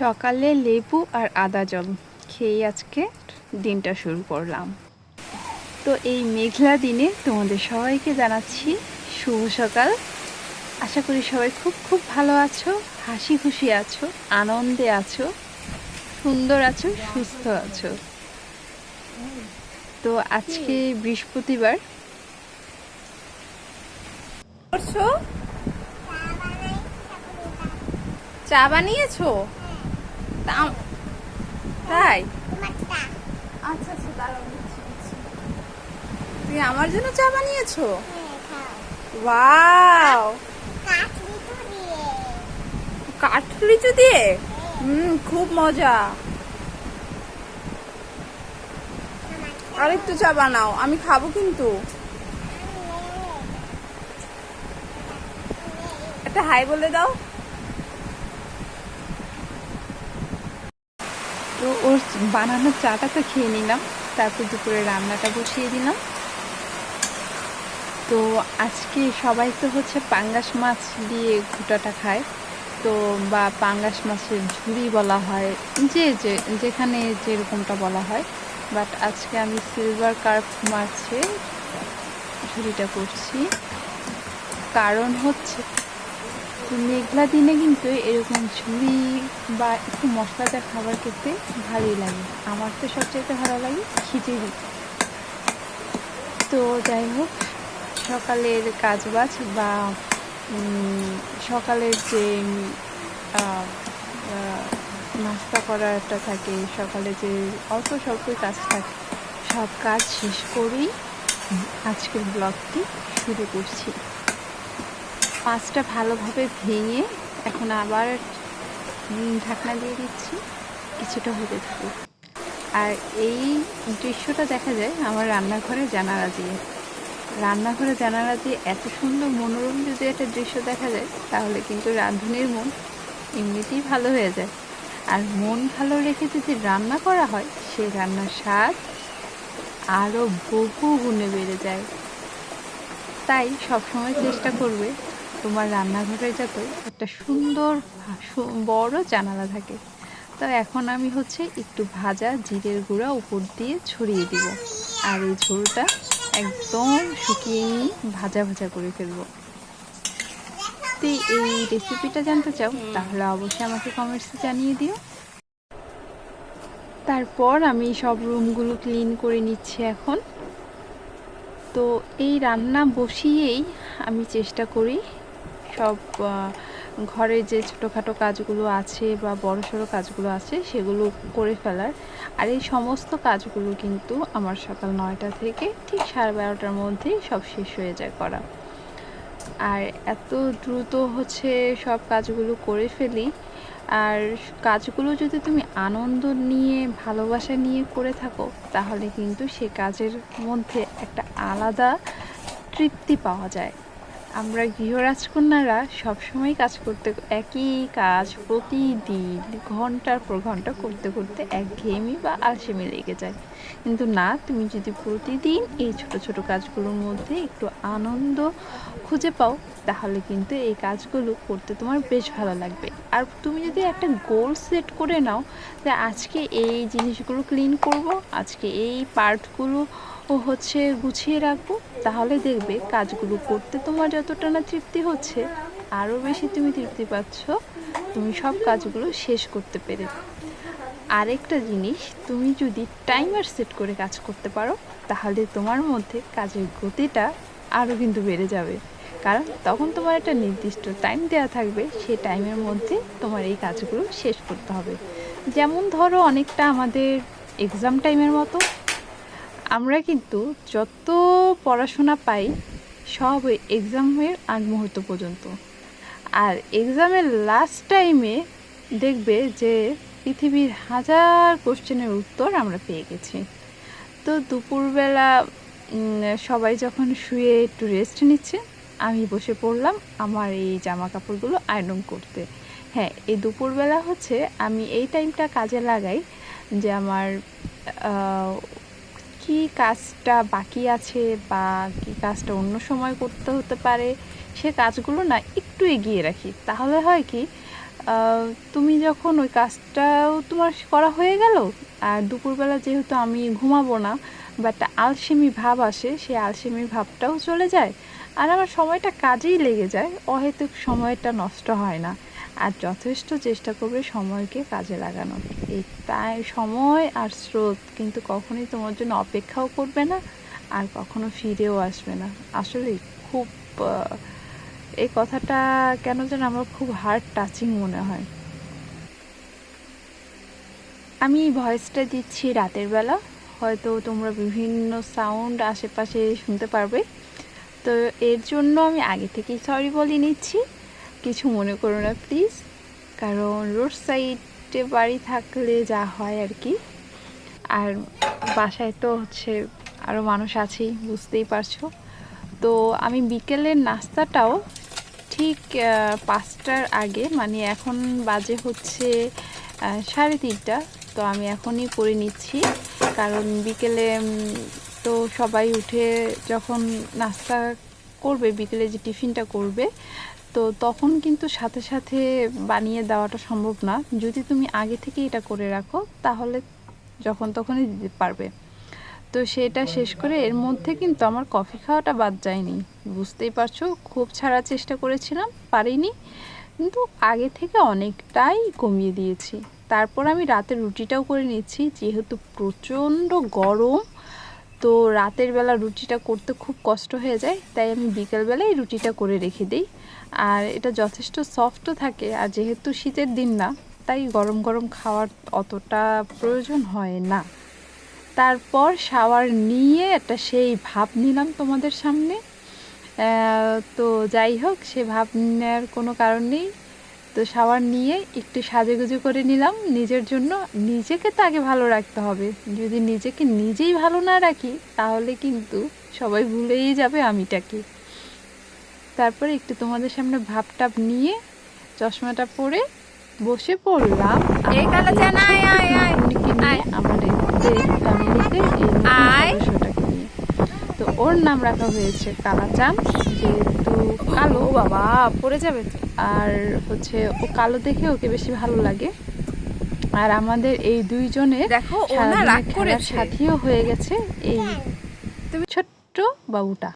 সকালে লেবু আর আদা জল খেয়ে আজকে দিনটা শুরু করলাম। তো এই মেঘলা দিনে তোমাদের সবাইকে জানাচ্ছি শুভ সকাল। আশা করি সবাই খুব খুব ভালো আছো হাসি খুশি আছো, আনন্দে আছো, সুন্দর আছো, সুস্থ আছো। তো আজকে বৃহস্পতিবার। চা বানিয়েছো? তাই? আচ্ছা আচ্ছা দাঁড়াও। তুমি আমার জন্য চা বানিয়েছো? ওয়াও! কাঠলিচু দিয়ে? হুম, খুব মজা। আরেকটু চা বানাও, আমি খাব কিন্তু। একটা হাই বলে দাও। তো ওর বানানো চাটা তো খেয়ে নিলাম। তারপর দুপুরে রান্নাটা বসিয়ে দিলাম। তো আজকে সবাই তো হচ্ছে পাঙ্গাস মাছ দিয়ে ঘুটাটা খায়। তো বা পাঙ্গাস মাছের ঝুড়ি বলা হয়, যে যে, যেখানে যেরকমটা বলা হয়। বাট আজকে আমি সিলভার কার্প মাছের ঝুড়িটা করছি। কারণ হচ্ছে তো মেঘলা দিনে কিন্তু এরকম ঝুড়ি বা একটু মশলাদার খাবার খেতে ভালোই লাগে। আমার তো সবচেয়ে ভালো লাগে খিচুড়ি। তো যাই হোক, সকালের কাজবাজ বা সকালের যে নাস্তা করাটা থাকে, সকালে যে অল্প স্বল্প কাজ থাকে, সব কাজ শেষ করেই আজকের ব্লগটি শুরু করছি। মাছটা ভালোভাবে ভেঙে এখন আবার ঢাকনা দিয়ে দিচ্ছি। কিছুটা হতে থাকুক। আর এই দৃশ্যটা দেখা যায় আমার রান্নাঘরে জানালা দিয়ে। রান্নাঘরে জানালা দিয়ে এত সুন্দর মনোরম যদি একটা দৃশ্য দেখা যায়, তাহলে কিন্তু রাঁধুনির মন এমনিতেই ভালো হয়ে যায়। আর মন ভালো রেখে যদি রান্না করা হয়, সেই রান্নার স্বাদ আরও বহু গুণে বেড়ে যায়। তাই সবসময় চেষ্টা করবে তোমার রান্নাঘরে যাতে একটা সুন্দর বড় জানালা থাকে। তো এখন আমি হচ্ছে একটু ভাজা জিরের গুঁড়া উপর দিয়ে ছড়িয়ে দিব। আর এই ঝোলটা একদম শুকিয়ে নিয়ে ভাজা ভাজা করে ফেলব। তো এই রেসিপিটা জানতে চাও, তাহলে অবশ্যই আমাকে কমেন্টসে জানিয়ে দিও। তারপর আমি সব রুমগুলো ক্লিন করে নিচ্ছি এখন। তো এই রান্না বসিয়েই আমি চেষ্টা করি সব ঘরে যে ছোটোখাটো কাজগুলো আছে বা বড়সড় কাজগুলো আছে সেগুলো করে ফেলার। আর এই সমস্ত কাজগুলো কিন্তু আমার সকাল নয়টা থেকে ঠিক সাড়ে বারোটার মধ্যেই সব শেষ হয়ে যায় করা। আর এত দ্রুত হচ্ছে সব কাজগুলো করে ফেলি। আর কাজগুলো যদি তুমি আনন্দ নিয়ে, ভালোবাসা নিয়ে করে থাকো, তাহলে কিন্তু সে কাজের মধ্যে একটা আলাদা তৃপ্তি পাওয়া যায়। আমরা গৃহরাজকন্যারা সবসময় কাজ করতে একই কাজ প্রতিদিন, ঘণ্টার পর ঘণ্টা করতে করতে একঘেয়েমি বা আলসেমি লেগে যায়। কিন্তু না, তুমি যদি প্রতিদিন এই ছোট ছোট কাজগুলোর মধ্যে একটু আনন্দ খুঁজে পাও, তাহলে কিন্তু এই কাজগুলো করতে তোমার বেশ ভালো লাগবে। আর তুমি যদি একটা গোল সেট করে নাও যে আজকে এই জিনিসগুলো ক্লিন করব, আজকে এই পার্টগুলো হচ্ছে গুছিয়ে রাখব, তাহলে দেখবে কাজগুলো করতে তোমার যতটা না তৃপ্তি হচ্ছে আরও বেশি তুমি তৃপ্তি পাচ্ছ, তুমি সব কাজগুলো শেষ করতে পেরে। আরেকটা জিনিস, তুমি যদি টাইমার সেট করে কাজ করতে পারো, তাহলে তোমার মধ্যে কাজের গতিটা আরও কিন্তু বেড়ে যাবে। কারণ তখন তোমার একটা নির্দিষ্ট টাইম দেওয়া থাকবে, সেই টাইমের মধ্যে তোমার এই কাজগুলো শেষ করতে হবে। যেমন ধরো অনেকটা আমাদের এক্সাম টাইমের মতো, আমরা কিন্তু যত পড়াশোনা পাই সব ওই এক্সামের আগ মুহূর্ত পর্যন্ত। আর এক্সামের লাস্ট টাইমে দেখবে যে পৃথিবীর হাজার কোশ্চেনের উত্তর আমরা পেয়ে গেছি। তো দুপুরবেলা সবাই যখন শুয়ে একটু রেস্ট নিচ্ছে, আমি বসে পড়লাম আমার এই জামা কাপড়গুলো আয়রন করতে। হ্যাঁ এই দুপুরবেলা হচ্ছে আমি এই টাইমটা কাজে লাগাই যে আমার কি কাজটা বাকি আছে বা কি কাজটা অন্য সময় করতে হতে পারে, সে কাজগুলো না একটু এগিয়ে রাখি। তাহলে হয় কি তুমি যখন ওই কাজটাও তোমার করা হয়ে গেল, আর দুপুরবেলা যেহেতু আমি ঘুমাবো না বা একটা আলসেমি ভাব আসে, সেই আলসেমি ভাবটাও চলে যায়, আর আমার সময়টা কাজেই লেগে যায়, অহেতুক সময়টা নষ্ট হয় না। আর যথেষ্ট চেষ্টা করবে সময়কে কাজে লাগানোর। এই তাই সময় আর স্রোত কিন্তু কখনোই তোমার জন্য অপেক্ষাও করবে না আর কখনো ফিরেও আসবে না। আসলে খুব এই কথাটা কেন যেন আমার খুব হার্ড টাচিং মনে হয়। আমি ভয়েসটা দিচ্ছি রাতের বেলা। হয়তো তোমরা বিভিন্ন সাউন্ড আশেপাশে শুনতে পারবে। তো এর জন্য আমি আগে থেকেই সরি বলে নিচ্ছি। কিছু মনে করো না প্লিজ কারণ রোড সাইডে বাড়ি থাকলে যা হয় আর কি। আর বাসায় তো হচ্ছে আরও মানুষ আছেই, বুঝতেই পারছ। তো আমি বিকেলের নাস্তাটাও ঠিক পাঁচটার আগে মানে এখন বাজে হচ্ছে সাড়ে তিনটা। তো আমি এখনই করে নিচ্ছি। কারণ বিকেলে তো সবাই উঠে যখন নাস্তা করবে, বিকেলে যে টিফিনটা করবে তো তখন কিন্তু সাথে সাথে বানিয়ে দেওয়াটা সম্ভব না। যদি তুমি আগে থেকে এটা করে রাখো, তাহলে যখন তখনই দিতে পারবে। তো সেটা শেষ করে এর মধ্যে কিন্তু আমার কফি খাওয়াটা বাদ যায়নি। বুঝতেই পারছ, খুব ছাড়ার চেষ্টা করেছিলাম, পারিনি। কিন্তু আগে থেকে অনেকটাই কমিয়ে দিয়েছি। তারপর আমি রাতে রুটিটাও করে নিচ্ছি, যেহেতু প্রচণ্ড গরম তো রাতের বেলা রুটিটা করতে খুব কষ্ট হয়ে যায়, তাই আমি বিকেলবেলায় রুটিটা করে রেখে দিই। আর এটা যথেষ্ট সফটও থাকে, আর যেহেতু শীতের দিন না, তাই গরম গরম খাওয়ার অতটা প্রয়োজন হয় না। তারপর শাওয়ার নিয়ে একটা সেই ভাব নিলাম তোমাদের সামনে। তো যাই হোক, সে ভাব নেওয়ার কোনো কারণ নেই। তো শাওয়ার নিয়ে একটু সাজুগুজু করে নিলাম। নিজের জন্য নিজেকে তো আগে ভালো রাখতে হবে। যদি নিজেকে নিজেই ভালো না রাখি তাহলে কিন্তু সবাই ভুলেই যাবে আমিটাকে। তারপরে একটু তোমাদের সামনে ভাব টাপ নিয়ে চশমাটা পরে বসে পড়লাম। নিয়ে। তো ওর নাম রাখা হয়েছে কালাচান। যেহেতু কালো বাবা পড়ে যাবে তো। আর হচ্ছে ও কালো দেখে ওকে বেশি ভালো লাগে। আর আমাদের এই দুইজনে দেখো সাথীও হয়ে গেছে এই তুমি ছোট্ট বাবুটা।